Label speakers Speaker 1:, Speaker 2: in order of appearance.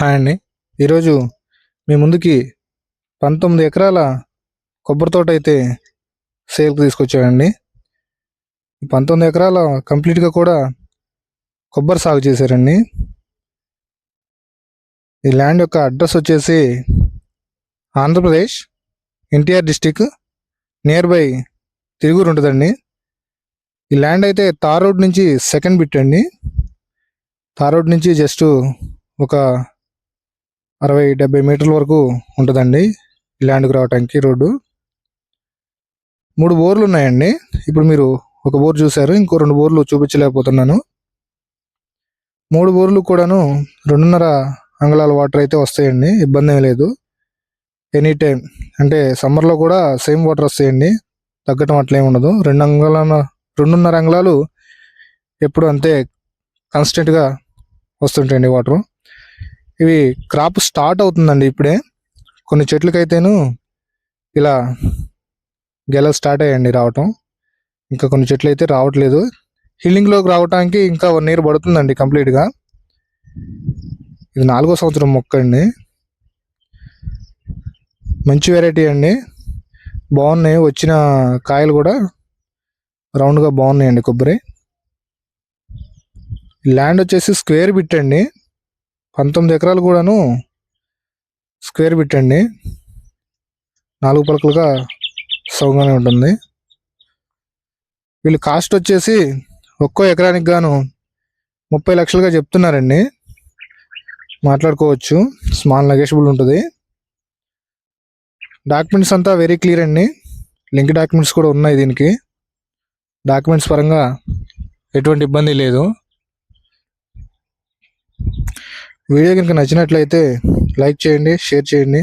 Speaker 1: Hi అండి. ఈరోజు మీ ముందుకి పంతొమ్మిది ఎకరాల కొబ్బరి తోట అయితే సేల్కి తీసుకొచ్చాడండి పంతొమ్మిది ఎకరాల కంప్లీట్గా కూడా కొబ్బరి సాగు చేశారండి. ఈ ల్యాండ్ యొక్క అడ్రస్ వచ్చేసి Andhra Pradesh NTR district near by Tiruvuru ఉంటుందండి. ఈ ల్యాండ్ అయితే తార్ రోడ్ నుంచి సెకండ్ బిట్ అండి. తార్ రోడ్ నుంచి జస్ట్ ఒక అరవై డెబ్బై మీటర్ల వరకు ఉంటుందండి ల్యాండ్కి రావడానికి రోడ్డు. మూడు బోర్లు ఉన్నాయండి. ఇప్పుడు మీరు ఒక బోర్ చూశారు ఇంకో రెండు బోర్లు చూపించలేకపోతున్నాను. మూడు బోర్లు కూడాను రెండున్నర అంగళాల వాటర్ అయితే వస్తాయండి ఇబ్బంది ఏం లేదు. ఎనీ టైం అంటే సమ్మర్లో కూడా సేమ్ వాటర్ వస్తాయండి తగ్గటం అట్లేం ఉండదు. రెండు అంగుళాల రెండున్నర అంగుళాలు ఎప్పుడు అంతే కాన్స్టెంట్గా వస్తుంటాయండి వాటర్ ఇవి క్రాప్ స్టార్ట్ అవుతుందండి ఇప్పుడే. కొన్ని చెట్లకైతేను ఇలా గెల స్టార్ట్ అయ్యండి రావటం. ఇంకా కొన్ని చెట్లు అయితే రావట్లేదు. హీలింగ్లోకి రావడానికి ఇంకా వన్ ఇయర్ పడుతుందండి కంప్లీట్గా. ఇది నాలుగో సంవత్సరం మొక్క అండి. మంచి వెరైటీ అండి. బాగున్నాయి. వచ్చిన కాయలు కూడా రౌండ్గా బాగున్నాయండి కొబ్బరి. ల్యాండ్ వచ్చేసి స్క్వేర్ బిట్ అండి. పంతొమ్మిది ఎకరాలు కూడాను స్క్వేర్ పెట్టండి అండి. నాలుగు పలకలుగా సౌగానే ఉంటుంది. వీళ్ళు కాస్ట్ వచ్చేసి ఒక్కో ఎకరానికి గాను ముప్పై లక్షలుగా చెప్తున్నారండి. మాట్లాడుకోవచ్చు. స్మాల్ నెగోషియబుల్ ఉంటుంది. డాక్యుమెంట్స్ అంతా వెరీ క్లియర్ అండి. లింక్ డాక్యుమెంట్స్ కూడా ఉన్నాయి దీనికి. డాక్యుమెంట్స్ పరంగా ఎటువంటి ఇబ్బంది లేదు. వీడియో కనుక నచ్చినట్లయితే లైక్ చేయండి షేర్ చేయండి.